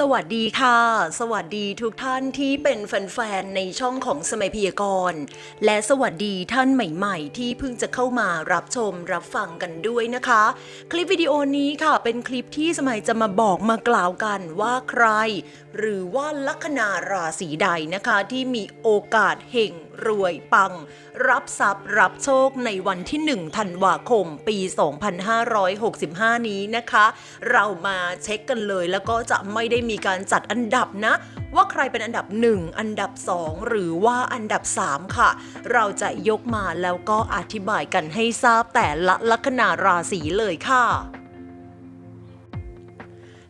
สวัสดีค่ะ สวัสดีทุกท่านที่เป็นแฟนๆในช่องของสมัยพยากรณ์และสวัสดีท่านใหม่ๆ ที่เพิ่งจะเข้ามารับชมรับฟังกันด้วยนะคะ คลิปวิดีโอนี้ค่ะ เป็นคลิปที่สมัยจะมาบอกมากล่าวกันว่าใคร หรือว่าลัคนาราศีใดนะคะที่มีโอกาสเห่งรวยปัง รับทรัพย์รับโชคในวันที่ 1 ธันวาคม ปี 2565 นี้นะคะ เรามาเช็คกันเลยแล้วก็จะไม่ได้มีการจัดอันดับนะ ว่าใครเป็นอันดับ 1 อันดับ 2 หรือว่าอันดับ 3 ค่ะ เราจะยกมาแล้วก็อธิบายกันให้ทราบแต่ละลัคนาราศีเลยค่ะ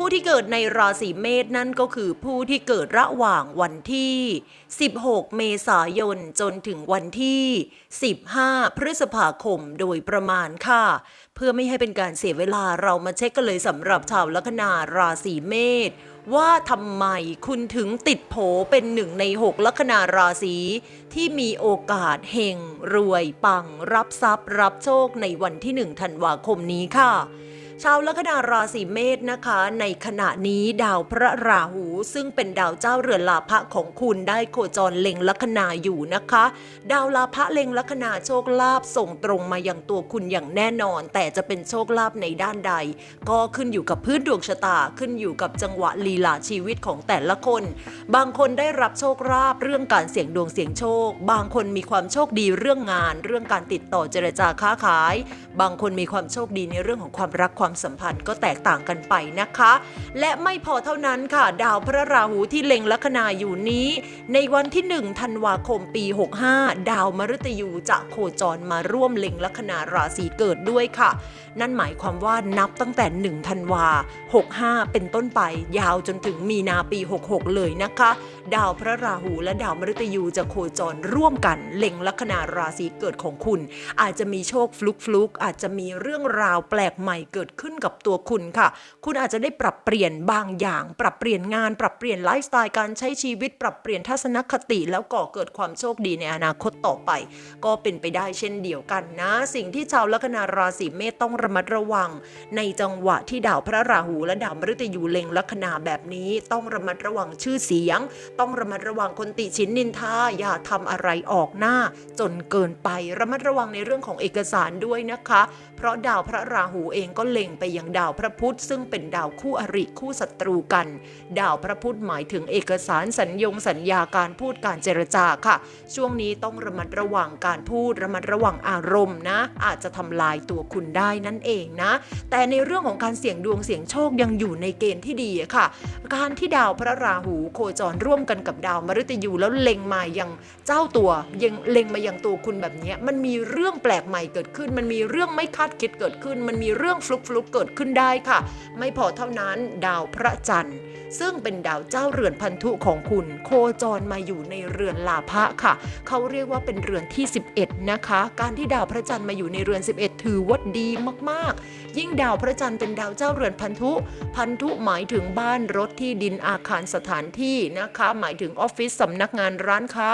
ผู้ที่เกิดในราศีเมษนั่นก็คือผู้ที่เกิดระหว่างวันที่ 16 เมษายนจนถึงวันที่ 15 พฤษภาคมโดยประมาณค่ะ เพื่อไม่ให้เป็นการเสียเวลาเรามาเช็คกันเลยสำหรับชาวลัคนาราศีเมษว่าทำไมคุณถึงติดโผเป็นหนึ่งใน6ลัคนาราศีที่มีโอกาสเฮงรวยปังรับทรัพย์ รับโชคในวันที่1ธันวาคมนี้ค่ะ ชาวลัคนาราศีเมษนะคะ ในขณะนี้ดาวพระราหู ซึ่งเป็นดาวเจ้าเรือนลาภะของคุณได้โคจรเล็งลัคนาอยู่นะคะ ดาวลาภะเล็งลัคนาโชคลาภส่งตรงมายังตัวคุณอย่างแน่นอน แต่จะเป็นโชคลาภในด้านใด ก็ขึ้นอยู่กับพื้นดวงชะตาขึ้นอยู่กับจังหวะลีลาชีวิตของแต่ละคน บางคนได้รับโชคลาภเรื่องการเสี่ยงดวงเสี่ยงโชค บางคนมีความโชคดีเรื่องงาน เรื่องการติดต่อเจรจาค้าขาย บางคนมีความโชคดีในเรื่องของความรักความความสัมพันธ์ก็แตกต่างกันไปนะคะ และไม่พอเท่านั้นค่ะ ดาวพระราหูที่เล็งลัคนาอยู่นี้ ในวันที่ 1 ธันวาคมปี 65 ดาวมฤตยูจะโคจรมาร่วมเล็งลัคนาราศีเกิดด้วยค่ะ นั่นหมายความว่านับตั้งแต่ 1 ธันวา 65 เป็นต้นไป ยาวจนถึงมีนาปี 66 เลยนะคะ ดาวพระราหูและดาวมฤตยูจะโคจรร่วมกันเล็งลัคนาราศีเกิดของคุณ อาจจะมีโชคฟลุกฟลุกๆอาจจะมีเรื่องราวแปลกใหม่เกิดขึ้นกับตัวคุณค่ะ คุณอาจจะได้ปรับเปลี่ยนบางอย่าง ปรับเปลี่ยนงาน ปรับเปลี่ยนไลฟ์สไตล์การใช้ชีวิต ปรับเปลี่ยนทัศนคติ แล้วก่อเกิดความโชคดีในอนาคตต่อไป ก็เป็นไปได้เช่นเดียวกันนะ สิ่งที่ชาวลัคนาราศีเมษต้องระมัดระวัง ในจังหวะที่ดาวพระราหูและดาวมฤตยูเล็งลัคนาแบบนี้ต้องระมัดระวังชื่อเสียง ต้องระมัดระวังคนติชินนินทาอย่าทำอะไรออกหน้า จนเกินไประมัดระวังในเรื่องของเอกสารด้วยนะคะ เพราะดาวพระราหูเองก็เล็งไปยังดาวพระพุธซึ่งเป็นดาวคู่อริคู่ศัตรูกัน ดาวพระพุธหมายถึงเอกสารสัญญงสัญญาการพูดการเจรจาค่ะ ช่วงนี้ต้องระมัดระวังการพูดระมัดระวังอารมณ์นะ อาจจะทำลายตัวคุณได้นั่นเองนะ แต่ในเรื่องของการเสี่ยงดวงเสี่ยงโชคยังอยู่ในเกณฑ์ที่ดีค่ะ การที่ดาวพระราหูโคจรร่วมกันกับดาวมฤตยูแล้วเล็งมายังเจ้าตัวยังเล็งมายังตัวคุณแบบนี้มันมีเรื่องแปลกใหม่เกิดขึ้น มันมีเรื่องไม่คาดคิดเกิดขึ้น มันมีเรื่องฟลุกฟลุกเกิดขึ้นได้ค่ะ ไม่พอเท่านั้นดาวพระจันทร์ ซึ่งเป็นดาวเจ้าเรือนพันธุของคุณ โคจรมาอยู่ในเรือนลาภะค่ะ เขาเรียกว่าเป็นเรือนที่ 11 นะคะ การที่ดาวพระจันทร์มาอยู่ในเรือน 11 ถือว่าดีมากๆ ยิ่งดาวพระจันทร์เป็นดาวเจ้าเรือนพันธุ พันธุหมายถึงบ้านรถที่ดินอาคารสถานที่นะคะ หมายถึงออฟฟิศสำนักงานร้านค้า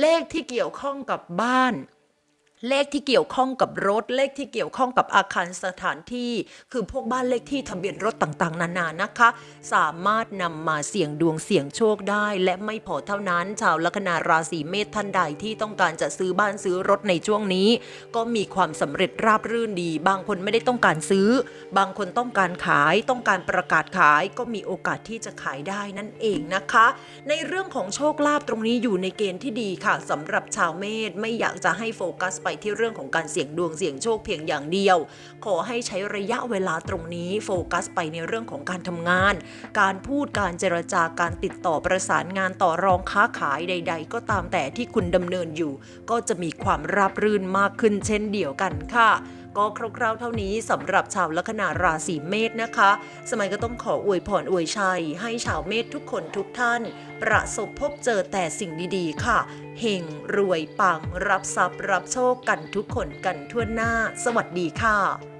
เลขที่เกี่ยวข้องกับบ้าน เลขที่เกี่ยวข้องกับรถ เลขที่เกี่ยวข้องกับอาคารสถานที่ คือพวกบ้านเลขที่ทะเบียนรถต่างๆ นานานะคะ สามารถนำมาเสี่ยงดวงเสี่ยงโชคได้ และไม่พอเท่านั้น ชาวลัคนาราศีเมษท่านใดที่ต้องการจะซื้อบ้านซื้อรถในช่วงนี้ ก็มีความสำเร็จราบรื่นดี บางคนไม่ได้ต้องการซื้อ บางคนต้องการขาย ต้องการประกาศขาย ก็มีโอกาสที่จะขายได้นั่นเองนะคะ ในเรื่องของโชคลาภตรงนี้อยู่ในเกณฑ์ที่ดีค่ะสำหรับชาวเมษไม่อยากจะให้โฟกัสไปที่เรื่องของการเสี่ยงดวงเสี่ยงโชคเพียงอย่างเดียว ขอให้ใช้ระยะเวลาตรงนี้โฟกัสไปในเรื่องของการทำงาน การพูดการเจรจาการติดต่อประสานงานต่อรองค้าขายใด ๆ ก็ตามแต่ที่คุณดำเนินอยู่ ก็จะมีความราบรื่นมากขึ้นเช่นเดียวกันค่ะ ก็คร่าวๆเท่านี้สำหรับชาวลัคนาราศีเมษนะคะ สมัยก็ต้องขออวยพรอวยชัย ให้ชาวเมษทุกคนทุกท่าน ประสบพบเจอแต่สิ่งดีๆ ค่ะเฮงรวยปังรับทรัพย์ รับโชคกันทุกคนกันทั่วหน้า สวัสดีค่ะ